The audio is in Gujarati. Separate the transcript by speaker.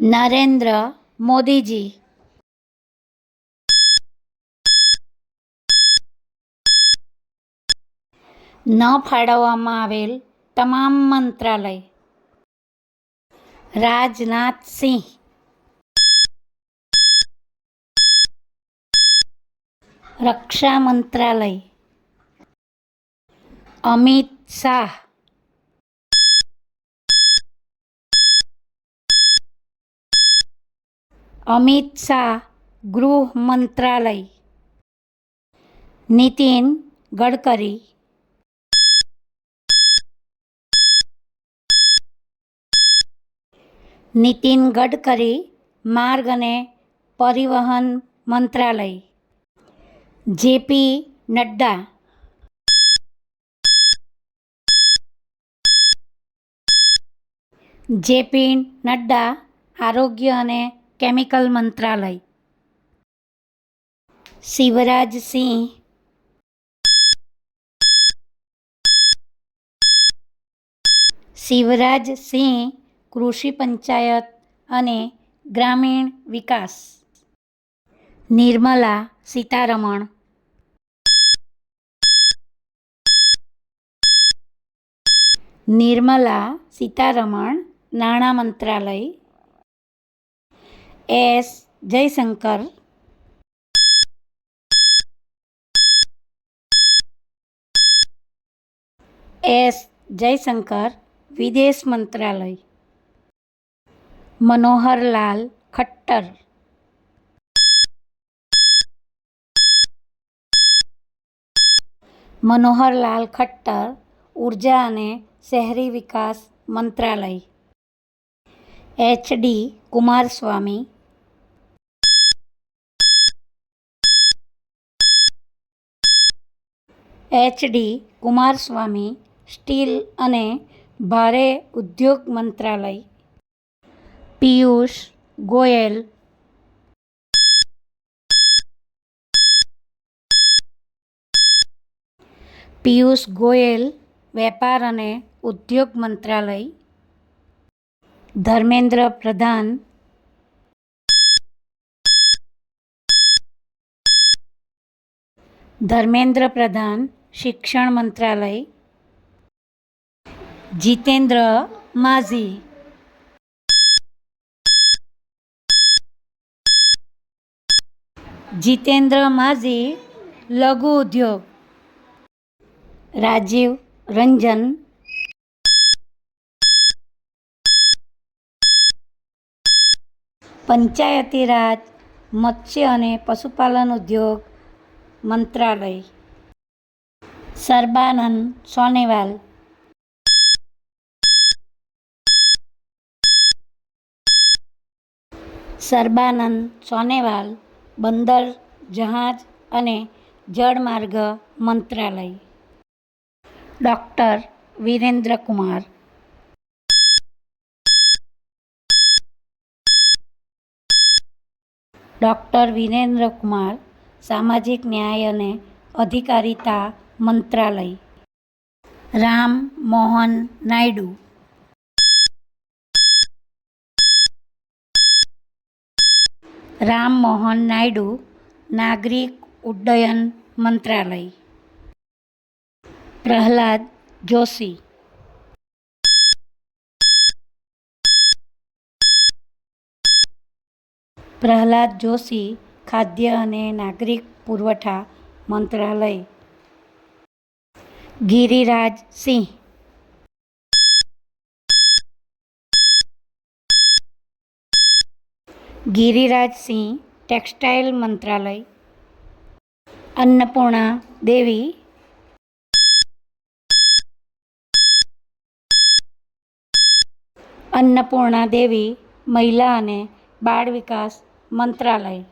Speaker 1: નરેન્દ્ર મોદીજી. ન ફાળવવામાં આવેલ તમામ મંત્રાલય. રાજનાથ સિંહ. રક્ષા મંત્રાલય. અમિત શાહ. અમિત શાહ, ગૃહ મંત્રાલય. નીતિન ગડકરી. નીતિન ગડકરી, માર્ગ અને પરિવહન મંત્રાલય. જેપી નડ્ડા. જેપી નડ્ડા, આરોગ્ય અને કેમિકલ મંત્રાલય. શિવરાજસિંહ શિવરાજસિંહ કૃષિ પંચાયત અને ગ્રામીણ વિકાસ. નિર્મલા સીતારમણ. નિર્મલા સીતારમણ, નાણાં મંત્રાલય. એસ જયશંકર. એસ જયશંકર, વિદેશ મંત્રાલય. મનોહરલાલ ખટ્ટર. મનોહરલાલ ખટ્ટર, ઊર્જા અને શહેરી વિકાસ મંત્રાલય. HD Kumaraswamy HD Kumaraswamy steel અને ભારે ઉદ્યોગ મંત્રાલય. પિયુષ ગોયલ. પિયુષ ગોયલ, વેપાર અને ઉદ્યોગ મંત્રાલય. ધર્મેન્દ્ર પ્રધાન. ધર્મેન્દ્ર પ્રધાન. શિક્ષણ મંત્રાલય. જીતેન્દ્ર માઝી. જીતેન્દ્ર માઝી, લઘુ ઉદ્યોગ. રાજીવ રંજન. પંચાયતી રાજ મત્સ્ય અને પશુપાલન ઉદ્યોગ મંત્રાલય. સર્બાનંદ સોનેવાલ સર્બાનંદ સોનેવાલ બંદર જહાજ અને જળમાર્ગ મંત્રાલય. ડૉક્ટર વિરેન્દ્ર કુમાર. ડૉક્ટર વિરેન્દ્ર કુમાર સામાજિક ન્યાય અને અધિકારિતા મંત્રાલય. રામ મોહન નાયડુ. રામ મોહન નાયડુ, નાગરિક ઉડ્ડયન મંત્રાલય. પ્રહલાદ જોશી. પ્રહલાદ જોશી ખાદ્ય અને નાગરિક પુરવઠા મંત્રાલય. ગિરિરાજ સિંહ. ગિરિરાજ સિંહ, ટેક્સટાઇલ મંત્રાલય. અન્નપૂર્ણા દેવી. અન્નપૂર્ણા દેવી, મહિલા અને બાળ વિકાસ મંત્રાલય.